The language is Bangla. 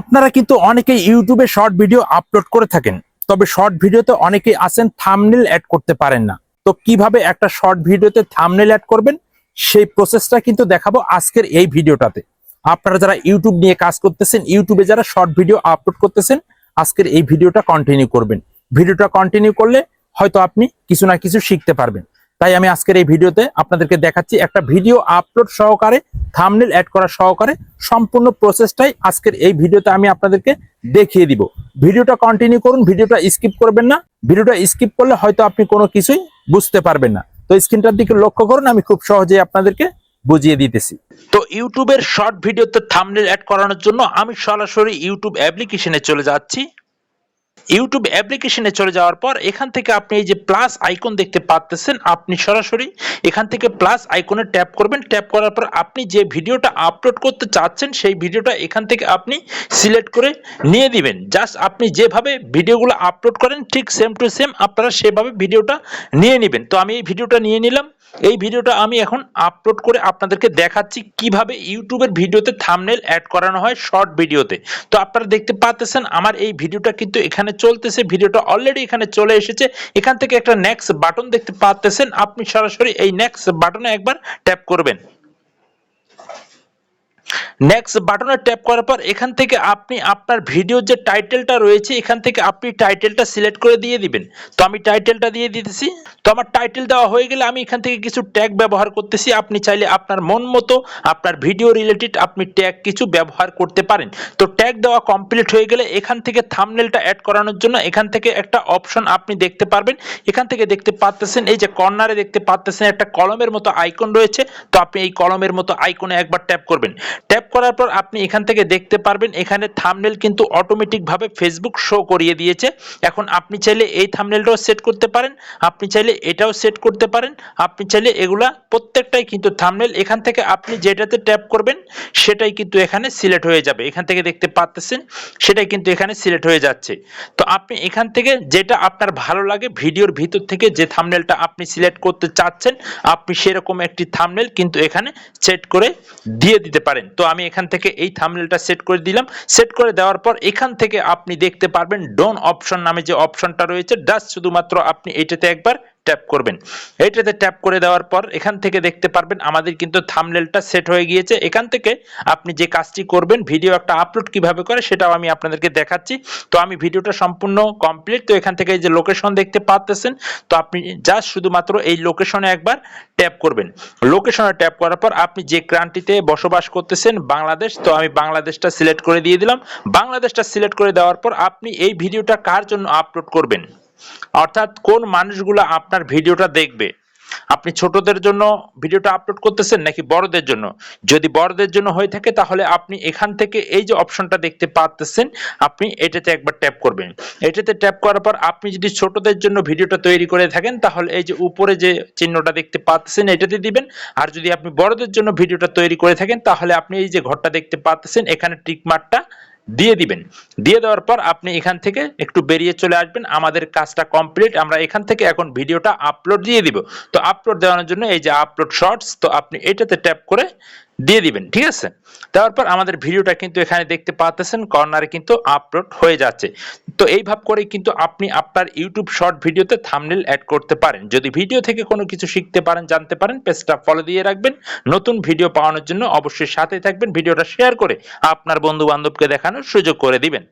আপনারা কিন্তু অনেকেই ইউটিউবে শর্ট ভিডিও আপলোড করে থাকেন, তবে শর্ট ভিডিওতে অনেকেই আছেন থামনেল অ্যাড করতে পারেন না। তো কীভাবে একটা শর্ট ভিডিওতে থামনেল অ্যাড করবেন, সেই প্রসেসটা কিন্তু দেখাবো আজকের এই ভিডিওটাতে। আপনারা যারা ইউটিউব নিয়ে কাজ করতেছেন, ইউটিউবে যারা শর্ট ভিডিও আপলোড করতেছেন, আজকের এই ভিডিওটা কন্টিনিউ করবেন। ভিডিওটা কন্টিনিউ করলে হয়তো আপনি কিছু না কিছু শিখতে পারবেন। তাই আমি আজকের এই ভিডিওতে আপনাদেরকে দেখাচ্ছি একটা ভিডিও আপলোড সহকারে থামনেল অ্যাড করা সহকারে সম্পূর্ণ প্রসেসটাই আজকের এই ভিডিওতে আমি আপনাদেরকে দেখিয়ে দিব। ভিডিওটা কন্টিনিউ করুন, ভিডিওটা স্কিপ করবেন না। ভিডিওটা স্কিপ করলে হয়তো আপনি কোনো কিছুই বুঝতে পারবেন না। তো স্ক্রিনটার দিকে লক্ষ্য করুন, আমি খুব সহজেই আপনাদেরকে বুঝিয়ে দিতেছি। তো ইউটিউবের শর্ট ভিডিওতে থামনেল অ্যাড করানোর জন্য আমি সরাসরি ইউটিউব অ্যাপ্লিকেশনে চলে যাচ্ছি। ইউটিউব অ্যাপ্লিকেশনে চলে যাওয়ার পর, এখান থেকে আপনি এই যে প্লাস আইকন দেখতে পাচ্তেছেন, আপনি সরাসরি এখান থেকে প্লাস আইকনে ট্যাপ করবেন। ট্যাপ করার পর আপনি যে ভিডিওটা আপলোড করতে চাচ্ছেন, সেই ভিডিওটা এখান থেকে আপনি সিলেক্ট করে নিয়ে দিবেন। জাস্ট আপনি যেভাবে ভিডিওগুলো আপলোড করেন, ঠিক সেম টু সেম আপনারা সেভাবে ভিডিওটা নিয়ে নেবেন। তো আমি এই ভিডিওটা নিয়ে নিলাম। এই ভিডিওটা আমি এখন আপলোড করে আপনাদেরকে দেখাচ্ছি কীভাবে ইউটিউবের ভিডিওতে থামনেল অ্যাড করানো হয় শর্ট ভিডিওতে। তো আপনারা দেখতে পাচ্ছেন আমার এই ভিডিওটা কিন্তু এখানে চলতেছে, ভিডিওটা অলরেডি এখানে চলে এসেছে। এখান থেকে একটা নেক্সট বাটন দেখতে পাচ্ছেন আপনি সরাসরি এই নেক্সট বাটনে একবার ট্যাপ করবেন। নেক্সট বাটনে ট্যাপ করার পর এখান থেকে আপনি আপনার ভিডিওর যে টাইটেলটা রয়েছে, এখান থেকে আপনি টাইটেলটা সিলেক্ট করে দিয়ে দিবেন। তো আমি টাইটেলটা দিয়ে দিতেছি। তো আমার টাইটেল দেওয়া হয়ে গেলে আমি এখান থেকে কিছু ট্যাগ ব্যবহার করতেছি। আপনি চাইলে আপনার মন মতো, আপনার ভিডিও রিলেটেড আপনি ট্যাগ কিছু ব্যবহার করতে পারেন। তো ট্যাগ দেওয়া কমপ্লিট হয়ে গেলে এখান থেকে থামনেলটা অ্যাড করানোর জন্য এখান থেকে একটা অপশন আপনি দেখতে পারবেন। এখান থেকে দেখতে পাচ্তেছেন এই যে কর্নারে দেখতে পাচ্তেছেন একটা কলমের মতো আইকন রয়েছে। তো আপনি এই কলমের মতো আইকনে একবার ট্যাপ করবেন। ট্যাপ করার পর আপনি এখান থেকে দেখতে পারবেন, এখানে থামনেল কিন্তু অটোমেটিক ভাবে ফেসবুক শো করিয়ে দিয়েছে। এখন আপনি চাইলে এই থামনেলটাও সেট করতে পারেন, আপনি চাইলে এটাও সেট করতে পারেন, আপনি চাইলে এগুলা প্রত্যেকটাই কিন্তু থামনেল এখান থেকে আপনি যেটাতে ট্যাপ করবেন, সেটাই কিন্তু এখানে সিলেক্ট হয়ে যাবে। এখান থেকে দেখতে পাচ্ছেন সেটাই কিন্তু এখানে সিলেক্ট হয়ে যাচ্ছে। তো আপনি এখান থেকে যেটা আপনার ভালো লাগে, ভিডিওর ভিতর থেকে যে থামনেলটা আপনি সিলেক্ট করতে চাচ্ছেন, আপনি সেরকম একটি থামনেল কিন্তু এখানে সেট করে দিয়ে দিতে পারেন। তো আমি এখান থেকে এই থামনেলটা সেট করে দিলাম। সেট করে দেওয়ার পর এখান থেকে আপনি দেখতে পারবেন ডোন অপশন নামে যে অপশনটা রয়েছে জাস্ট শুধুমাত্র আপনি এটাতে একবার ট্যাপ করবেন। এইটাতে ট্যাপ করে দেওয়ার পর এখান থেকে দেখতে পারবেন আমাদের কিন্তু থামলেলটা সেট হয়ে গিয়েছে। এখান থেকে আপনি যে কাজটি করবেন ভিডিও একটা আপলোড কীভাবে করে সেটাও আমি আপনাদেরকে দেখাচ্ছি। তো আমি ভিডিওটা সম্পূর্ণ কমপ্লিট তো এখান থেকে এই যে লোকেশন দেখতে পাচ্ছেন তো আপনি জাস্ট শুধুমাত্র এই লোকেশনে একবার ট্যাপ করবেন। লোকেশনে ট্যাপ করার পর আপনি যে ক্রান্তিতে বসবাস করতেছেন, বাংলাদেশ, তো আমি বাংলাদেশটা সিলেক্ট করে দিয়ে দিলাম। বাংলাদেশটা সিলেক্ট করে দেওয়ার পর আপনি এই ভিডিওটা কার জন্য আপলোড করবেন? অর্থাৎ কোন মানুষগুলো আপনার ভিডিওটা দেখবে? আপনি ছোটদের জন্য ভিডিওটা আপলোড করতেছেন নাকি বড়দের জন্য? যদি বড়দের জন্য হয়ে থাকে তাহলে আপনি এখান থেকে এই যে অপশনটা দেখতে পাচ্ছেন আপনি এটাতে একবার ট্যাপ করবেন। এটাতে ট্যাপ করার পর আপনি যদি ছোটদের জন্য ভিডিওটা তৈরি করে থাকেন, তাহলে এই যে উপরে যে চিহ্নটা দেখতে পাচ্ছেন এটাতে দিবেন। আর যদি আপনি বড়দের জন্য ভিডিওটা তৈরি করে থাকেন, তাহলে আপনি এই যে ঘরটা দেখতে পাচ্ছেন এখানে টিক মার্কটা দিয়ে দিবেন। দিয়ে দেওয়ার পর আপনি এখান থেকে একটু বেরিয়ে চলে আসবেন। আমাদের কাজটা কমপ্লিট আমরা এখান থেকে এখন ভিডিওটা আপলোড দিয়ে দিব। তো আপলোড দেওয়ানোর জন্য এই যে আপলোড শর্টস তো আপনি এটাতে ট্যাপ করে দিয়ে দিবেন, ঠিক আছে? তারপর পর আমাদের ভিডিওটা কিন্তু এখানে দেখতে পাচ্ছেন কর্নারে কিন্তু আপলোড হয়ে যাচ্ছে। তো এইভাবে করে কিন্তু আপনি আপনার ইউটিউব শর্ট ভিডিওতে থামনেল অ্যাড করতে পারেন। যদি ভিডিও থেকে কোনো কিছু শিখতে পারেন, জানতে পারেন পেজটা ফলো দিয়ে রাখবেন। নতুন ভিডিও পাওয়ানোর জন্য অবশ্যই সাথে থাকবেন। ভিডিওটা শেয়ার করে আপনার বন্ধু বান্ধবকে দেখানোর সুযোগ করে দিবেন।